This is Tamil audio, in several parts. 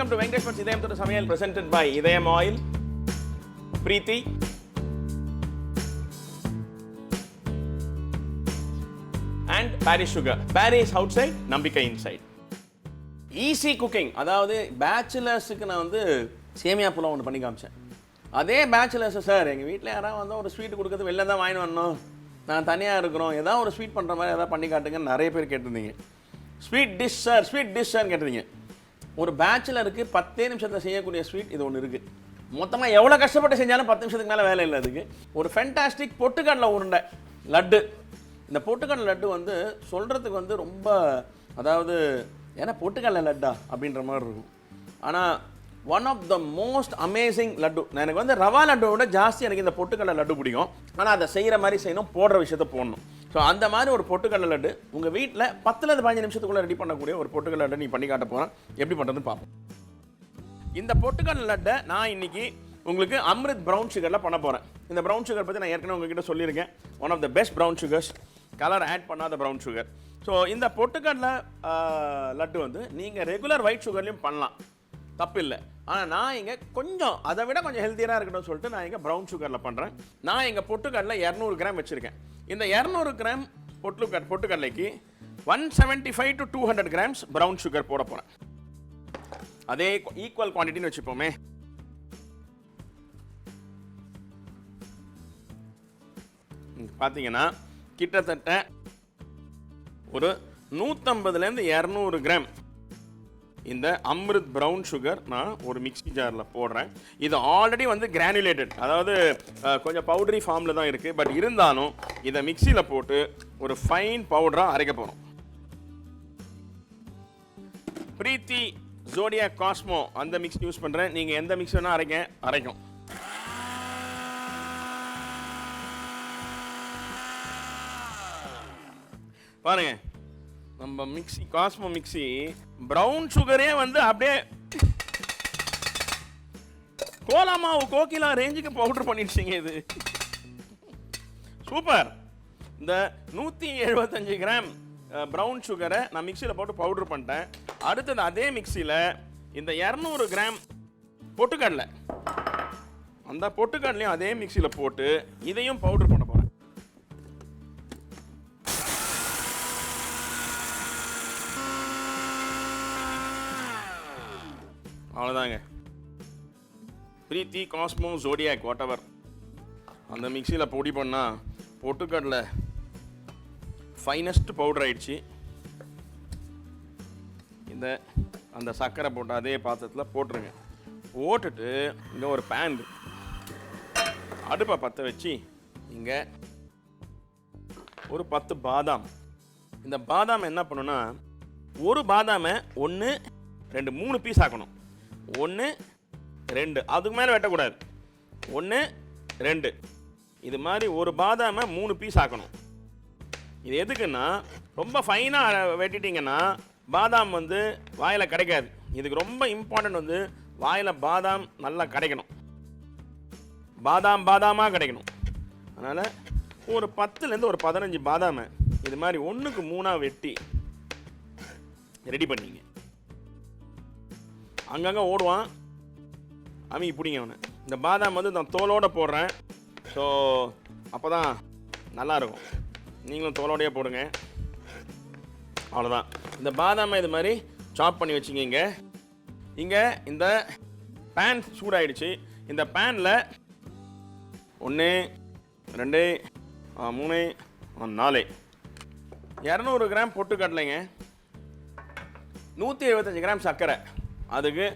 வெல்கம் டு வெங்கடேஸ்வர் இதயம் தொட்டு சமையல் presented by Idhayam oil Preethi and Parry's sugar Parry's outside நம்பிக்கை இன்சைட் ஈஸி குக்கிங் அதாவது பேச்சுலர்ஸுக்கு நான் வந்து சேமியா புலாவ் ஒன்று பண்ணி காமிச்சேன். அதே பேச்சுலர்ஸ் சார் எங்கள் வீட்டில் யாராவது வந்தால் ஒரு ஸ்வீட் கொடுக்கறது வெளில தான் வாங்கி வரணும். நான் தனியாக இருக்கிறோம். ஏதாவது ஒரு ஸ்வீட் பண்ணுற மாதிரி ஏதாவது பண்ணி காட்டுங்கன்னு நிறைய பேர் கேட்டிருந்தீங்க. Sweet dish sir sweet dish சார்னு கேட்டிருந்தீங்க. ஒரு பேச்சுலருக்கு பத்தே நிமிஷத்தில் செய்யக்கூடிய ஸ்வீட் இது ஒன்று இருக்குது மொத்தமாக எவ்வளோ கஷ்டப்பட்டு செஞ்சாலும் பத்து நிமிஷத்துக்கு மேலே வேலை இல்லை அதுக்கு. ஒரு ஃபென்டாஸ்டிக் பொட்டுக்கடலை உருண்டை லட்டு. இந்த பொட்டுக்கடலை லட்டு வந்து சொல்கிறதுக்கு வந்து ரொம்ப அதாவது ஏன்னா பொட்டுக்கடலை லட்டா அப்படின்ற மாதிரி இருக்கும். ஆனால் one of the most amazing laddu. நான் எனக்கு வந்து ரவா லட்டுவை விட ஜாஸ்தி எனக்கு இந்த பொட்டுக்கடலை லட்டு பிடிக்கும். ஆனால் அதை செய்கிற மாதிரி செய்யணும் போடுற விஷயத்த போடணும். ஸோ அந்த மாதிரி ஒரு பொட்டுக்கடலை லட்டு உங்கள் வீட்டில் பத்துலேருந்து பதினஞ்சு நிமிஷத்துக்குள்ளே ரெடி பண்ணக்கூடிய ஒரு பொட்டுக்கடலை லட்டு நீ பண்ணி காட்ட போகிறேன் எப்படி பண்ணுறதுன்னு பார்ப்போம். இந்த பொட்டுக்கடலை லட்டை நான் இன்னைக்கு உங்களுக்கு அம்ரித் ப்ரௌன் சுகரில் பண்ண போகிறேன் இந்த ப்ரௌன் சுகர் பற்றி நான் ஏற்கனவே உங்ககிட்ட சொல்லியிருக்கேன். One of the best brown sugars colour add பண்ணாத ப்ரௌன் சுகர் ஸோ இந்த பொட்டுக்கடலை லட்டு வந்து நீங்கள் ரெகுலர் ஒயிட் சுகர்லேயும் பண்ணலாம். தப்பு இல்லை ஆனால் நான் இங்கே கொஞ்சம் அதை விட கொஞ்சம் ஹெல்த்தியராக இருக்கணும்னு சொல்லிட்டு நான் இங்கே ப்ரௌன் சுகரில் பண்ணுறேன் நான் எங்கள் பொட்டுக்கடலை இரநூறு கிராம் வச்சுருக்கேன். இந்த இரநூறு கிராம் பொட்டு பொட்டுக்கடலைக்கு one seventy five to two hundred grams brown sugar போட போகிறேன் அதே ஈக்குவல் குவான்டிட்டின்னு வச்சுப்போமே. பார்த்தீங்கன்னா கிட்டத்தட்ட ஒரு நூற்றம்பதுலேருந்து இரநூறு கிராம் இந்த அம்ருத் ப்ரௌன் சுகர் நான் ஒரு மிக்ஸி ஜாரில் போடுறேன். இது ஆல்ரெடி வந்து கிரானுலேட்டட் அதாவது கொஞ்சம் பவுடரி ஃபார்மில் தான் இருக்குது பட் இருந்தாலும் இதை மிக்சியில் போட்டு ஒரு ஃபைன் பவுடராக அரைக்க போகிறோம் பிரீத்தி ஜோடியா காஸ்மோ அந்த மிக்ஸ் யூஸ் பண்ணுறேன் நீங்கள் எந்த மிக்ஸ் வேணால் அரைக்க அரைக்கும். பாருங்கள் நம்ம மிக்ஸி காஸ்மோ மிக்ஸி ப்ரௌன் சுகரே வந்து அப்படியே கோலா மாவு கோகிலா ரேஞ்சுக்கு பவுடர் பண்ணிடுச்சிங்க இது. சூப்பர். இந்த நூற்றி எழுபத்தஞ்சு கிராம் ப்ரௌன் சுகரை நான் மிக்சியில் போட்டு பவுடர் பண்ணிட்டேன். அடுத்தது அதே மிக்சியில் இந்த இரநூறு கிராம் பொட்டுக்கடலை. அந்த பொட்டுக்கடலையும் அதே மிக்சியில் போட்டு இதையும் பவுடர் பண்ண அவ்வளோதாங்க Preethi Cosmo zodiac whatever அந்த மிக்சியில் பொடி பண்ணால் பொட்டுக்கடலை ஃபைனஸ்ட் பவுடர் ஆயிடுச்சு. இந்த அந்த சர்க்கரை போட்டு அதே பாத்திரத்தில் போட்டுருங்க. போட்டுட்டு இங்கே ஒரு பேன் அடுப்பை பற்ற வச்சு இங்கே ஒரு பத்து பாதாம். இந்த பாதாம் என்ன பண்ணுன்னா ஒரு பாதாமை ஒன்று ரெண்டு மூணு பீஸ் ஆக்கணும். ஒன்று ரெண்டு. அதுக்கு மேலே வெட்டக்கூடாது. ஒன்று ரெண்டு. இது மாதிரி ஒரு பாதாமை மூணு பீஸ் ஆக்கணும். இது எதுக்குன்னா ரொம்ப ஃபைனாக வெட்டிட்டிங்கன்னா பாதாம் வந்து வாயில் கிடைக்காது. இதுக்கு ரொம்ப இம்பார்ட்டன்ட் வந்து வாயில் பாதாம் நல்லா கிடைக்கணும். பாதாம் பாதாமாக கிடைக்கணும். அதனால் ஒரு பத்துலேருந்து ஒரு பதினஞ்சு பாதாமை இது மாதிரி ஒன்றுக்கு மூணாக வெட்டி ரெடி பண்ணிங்க. அங்கங்கே ஓடுவான். அமி பிடிங்க அவனை. இந்த பாதாம் வந்து நான் தோலோடு போடுறேன். ஸோ அப்போ தான் நல்லாயிருக்கும். நீங்களும் தோலோடையே போடுங்க. அவ்வளோதான் இந்த பாதாமை இது மாதிரி சாப் பண்ணி வச்சுக்கிங்க. இங்கே இந்த பேன் சூடாயிடுச்சு. இந்த பேனில் ஒன்று ரெண்டு மூணு நாலு. இரநூறு கிராம் பொட்டுக்கடலைங்க. நூற்றி எழுபத்தஞ்சு கிராம் சர்க்கரை. அதுக்கு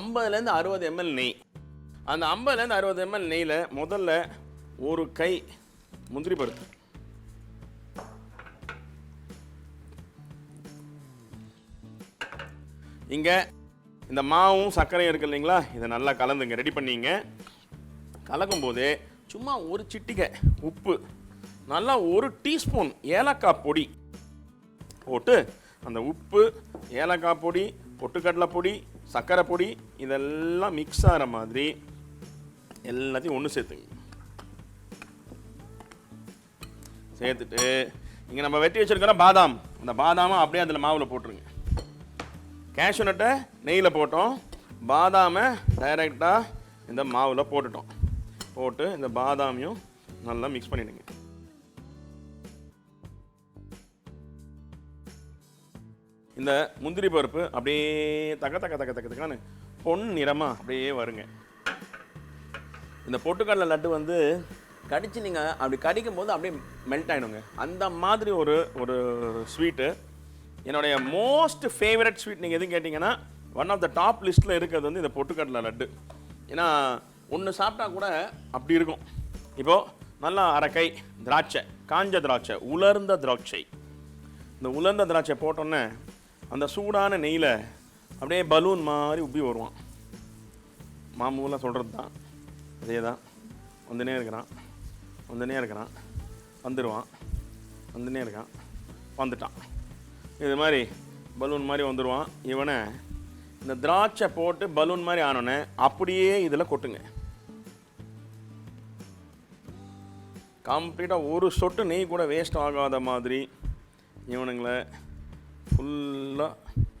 ஐம்பதுலேருந்து அறுபது எம்எல் நெய். அந்த ஐம்பதுலேருந்து அறுபது எம்எல் நெய்யில் முதல்ல ஒரு கை முந்திரி பருப்பு. இங்கே இந்த மாவும் சர்க்கரையும் இருக்கு இல்லைங்களா? இதை நல்லா கலந்துங்க ரெடி பண்ணிங்க. கலக்கும்போது சும்மா ஒரு சிட்டிகை உப்பு நல்லா ஒரு டீஸ்பூன் ஏலக்காய் பொடி போட்டு அந்த உப்பு ஏலக்காய் பொடி பொட்டுக்கடலை பொடி சர்க்கரை பொடி இதெல்லாம் மிக்ஸ் ஆகிற மாதிரி எல்லாத்தையும் ஒன்று சேர்த்துங்க. சேர்த்துட்டு இங்கே நம்ம வெட்டி வச்சிருக்கிற பாதாம். அந்த பாதாமை அப்படியே அதில் மாவில் போட்டுருங்க. கேஷ்யூ நட்டை நெய்யில் போட்டோம். பாதாமை டைரெக்டாக இந்த மாவில் போட்டுட்டோம். போட்டு இந்த பாதாமையும் நல்லா மிக்ஸ் பண்ணிவிடுங்க இந்த முந்திரி பருப்பு அப்படியே தக்க தக்க தக்க தக்க தக்கான்னு பொன் நிறமாக அப்படியே வருங்க. இந்த பொட்டுக்கடலை லட்டு வந்து கடிச்சு நீங்கள் அப்படி கடிக்கும் போது அப்படியே மெல்ட் ஆகிடுங்க அந்த மாதிரி ஒரு ஒரு ஸ்வீட்டு என்னுடைய மோஸ்ட் ஃபேவரட் ஸ்வீட் நீங்கள் எதுவும் கேட்டிங்கன்னா ஒன் ஆஃப் த டாப் லிஸ்ட்டில் இருக்கிறது வந்து இந்த பொட்டுக்கடலை லட்டு. ஏன்னா ஒன்று சாப்பிட்டா கூட அப்படி இருக்கும். இப்போது நல்லா அரைக்கை திராட்சை காஞ்ச திராட்சை உலர்ந்த திராட்சை. இந்த உலர்ந்த திராட்சை போட்டோன்னே அந்த சூடான நெய்யில் அப்படியே பலூன் மாதிரி உப்பி வருவான். மாமூலாக சொல்கிறது தான் அதே தான் வந்துனே இருக்கிறான். வந்துனே இருக்கிறான். வந்துடுவான் வந்துனே இருக்கான். வந்துட்டான். இது மாதிரி பலூன் மாதிரி வந்துடுவான் இவனை இந்த திராட்சை போட்டு பலூன் மாதிரி ஆனோடனே அப்படியே இதில் கொட்டுங்க. கம்ப்ளீட்டாக ஒரு சொட்டு நெய் கூட வேஸ்ட் ஆகாத மாதிரி இவனுங்களை ஃபுல்லாக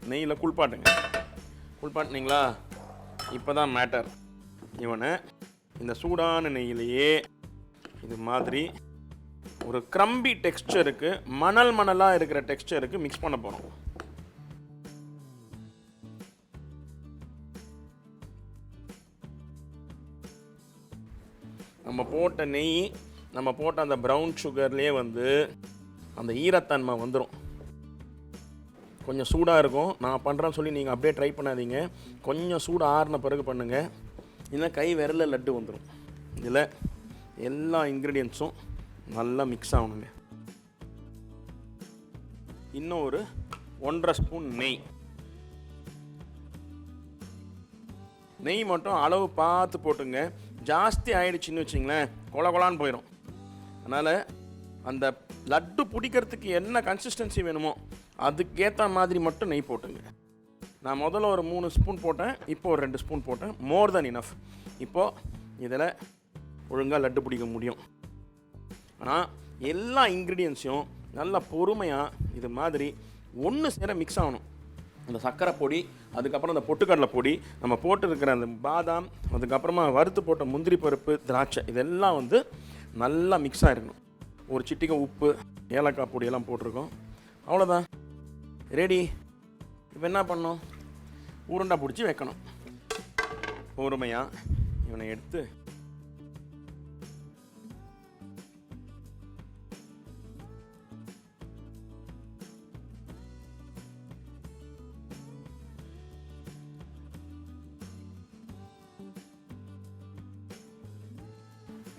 நெய்யில் குளிப்பாட்டுங்க குளிப்பாட்டினீங்களா இப்போ தான் மேட்டர் இவனை இந்த சூடான நெய்யிலேயே இது மாதிரி ஒரு க்ரம்பி டெக்ஸ்சருக்கு மணல் மணலாக இருக்கிற டெக்ஸ்சருக்கு மிக்ஸ் பண்ண போகிறோம் நம்ம போட்ட நெய் நம்ம போட்ட அந்த ப்ரௌன் சுகர்லேயே வந்து அந்த ஈரத்தன்மை வந்துடும் கொஞ்சம் சூடாக இருக்கும். நான் பண்ணுறேன்னு சொல்லி நீங்கள் அப்படியே ட்ரை பண்ணாதீங்க. கொஞ்சம் சூடு ஆறின பிறகு பண்ணுங்கள் இல்லைன்னா கை விரல லட்டு வந்துடும் இதில் எல்லா இன்க்ரீடியன்ஸும் நல்லா மிக்ஸ் ஆகணுங்க. இன்னும் ஒரு ஒன்றரை ஸ்பூன் நெய். நெய் மட்டும் அளவு பார்த்து போட்டுங்க. ஜாஸ்தி ஆயிடுச்சுன்னு வச்சிங்களேன் கொல கொலான்னு போயிடும் அதனால் அந்த லட்டு பிடிக்கிறதுக்கு என்ன கன்சிஸ்டன்சி வேணுமோ அதுக்கேற்ற மாதிரி மட்டும் நெய் போட்டுங்க. நான் முதல்ல ஒரு மூணு ஸ்பூன் போட்டேன் இப்போ ஒரு ரெண்டு ஸ்பூன் போட்டேன். மோர் தென் இனஃப் இப்போது இதில் ஒழுங்காக லட்டு பிடிக்க முடியும். ஆனால் எல்லா இன்க்ரீடியன்ஸையும் நல்லா பொறுமையாக இது மாதிரி ஒன்று சேர மிக்ஸ் ஆகணும். அந்த சர்க்கரை பொடி அதுக்கப்புறம் அந்த பொட்டுக்கடலை பொடி நம்ம போட்டிருக்கிற அந்த பாதாம் அதுக்கப்புறமா வறுத்து போட்ட முந்திரி பருப்பு திராட்சை இதெல்லாம் வந்து நல்லா மிக்ஸ் ஆகிருக்கணும் ஒரு சிட்டிகை உப்பு ஏலக்காய் பொடியெல்லாம் போட்டிருக்கோம். அவ்வளோதான் ரெடி இப்போ என்ன பண்ணும் உருண்டை பிடிச்சி வைக்கணும். பொறுமையாக இவனை எடுத்து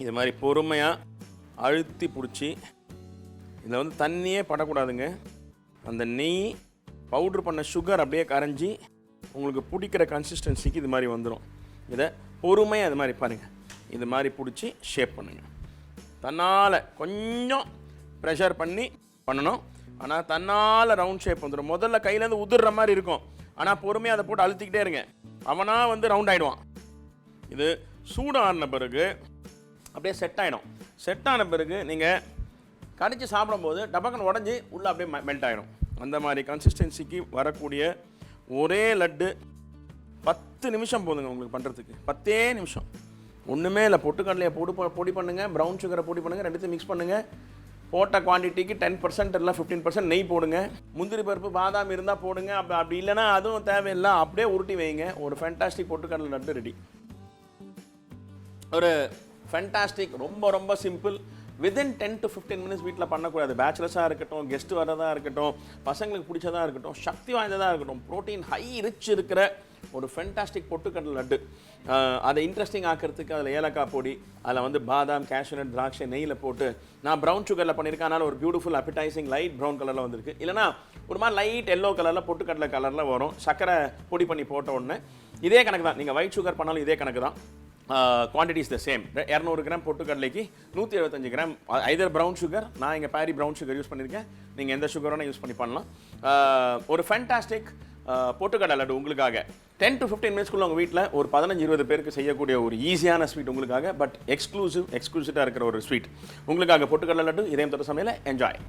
இது மாதிரி பொறுமையாக அழுத்தி பிடிச்சி இதில் வந்து தண்ணியே படக்கூடாதுங்க. அந்த நெய் பவுட்ரு பண்ண சுகர் அப்படியே கரைஞ்சி உங்களுக்கு பிடிக்கிற கன்சிஸ்டன்சிக்கு இது மாதிரி வந்துடும் இதை பொறுமையாக அது மாதிரி பாருங்கள் இது மாதிரி பிடிச்சி ஷேப் பண்ணுங்கள் தன்னால் கொஞ்சம் ப்ரெஷர் பண்ணி பண்ணணும். ஆனால் தன்னால் ரவுண்ட் ஷேப் வந்துடும் முதல்ல கையிலேருந்து உதிர்ற மாதிரி இருக்கும். ஆனால் பொறுமையாக அதை போட்டு அழுத்திக்கிட்டே இருங்க. அவனாக வந்து ரவுண்ட் ஆகிடுவான் இது சூடான பிறகு அப்படியே செட் ஆகிடும் செட் ஆன பிறகு நீங்கள் கடித்து சாப்பிடும்போது டபக்கன் உடஞ்சி உள்ளே அப்படியே மெல்ட் ஆகிடும் அந்த மாதிரி கன்சிஸ்டன்சிக்கு வரக்கூடிய ஒரே லட்டு பத்து நிமிஷம் போதுங்க உங்களுக்கு பண்ணுறதுக்கு பத்தே நிமிஷம். ஒன்றுமே இல்லை. பொட்டுக்கடலையை பொடி பொடி பண்ணுங்கள் ப்ரௌன் சுகரை பொடி பண்ணுங்கள் ரெண்டுத்தையும் மிக்ஸ் பண்ணுங்கள் போட்ட குவான்டிட்டிக்கு டென் பர்சன்ட் இல்லை ஃபிஃப்டீன் பர்சன்ட் நெய் போடுங்க. முந்திரி பருப்பு பாதாம் இருந்தால் போடுங்க. அப்படி அப்படி இல்லைன்னா அதுவும் தேவையில்லை. அப்படியே உருட்டி வைங்க. ஒரு ஃபேண்டாஸ்டிக் பொட்டுக்கடலை லட்டு ரெடி ஒரு ஃபென்டாஸ்டிக் ரொம்ப ரொம்ப simple within ten to fifteen minutes வீட்டில் பண்ணக்கூடாது. பேச்சுலர்ஸாக இருக்கட்டும் கெஸ்ட் வரதாக இருக்கட்டும் பசங்களுக்கு பிடிச்சதா இருக்கட்டும் சக்தி வாய்ந்ததாக இருக்கட்டும் ப்ரோட்டீன் ஹை ரிச் இருக்கிற ஒரு ஃபென்டாஸ்டிக் பொட்டுக்கடல் லட்டு. அதை இன்ட்ரெஸ்டிங் ஆக்கிறதுக்கு அதில் ஏலக்காய் பொடி அதில் வந்து பாதாம் கேஷ்யூனட் திராட்சை நெய்யில் போட்டு நான் ப்ரௌன் சுகரில் பண்ணியிருக்கேன். அதனால் ஒரு பியூட்டிஃபுல் அப்பிடைசிங் லைட் ப்ரௌன் கலரில் வந்திருக்கு. இல்லைனா ஒரு மாதிரி லைட் எல்லோ கலரில் பொட்டுக்கடலை கலரில் வரும். சர்க்கரை பொடி பண்ணி போட்ட உடனே இதே கணக்கு தான் நீங்கள் ஒயிட் சுகர் பண்ணாலும் இதே கணக்கு தான் குவான்டிட்டி இஸ் த சேம் இரநூறு கிராம் பொட்டுக்கடலைக்கு நூற்றி எழுபத்தஞ்சு கிராம் ஐதர் ப்ரௌன் சுகர் நான் இங்கே பேரி ப்ரௌன் சுகர் யூஸ் பண்ணியிருக்கேன் நீங்கள் எந்த சுகரோட யூஸ் பண்ணி பண்ணலாம். ஒரு ஃபேண்டாஸ்டிக் பொட்டுக்கடலை லட்டு உங்களுக்காக. டென் டு ஃபிஃப்டீன் மினிட்ஸ்க்குள்ள உங்கள் வீட்டில் ஒரு பதினஞ்சு இருபது பேருக்கு செய்யக்கூடிய ஒரு ஈஸியான ஸ்வீட் உங்களுக்காக பட் எக்ஸ்க்ளூசிவ் எக்ஸ்க்ளூசிவாக இருக்கிற ஒரு ஸ்வீட் உங்களுக்காக பொட்டுக்கடலை லட்டு இதயம் தொட்ட சமையல என்ஜாய்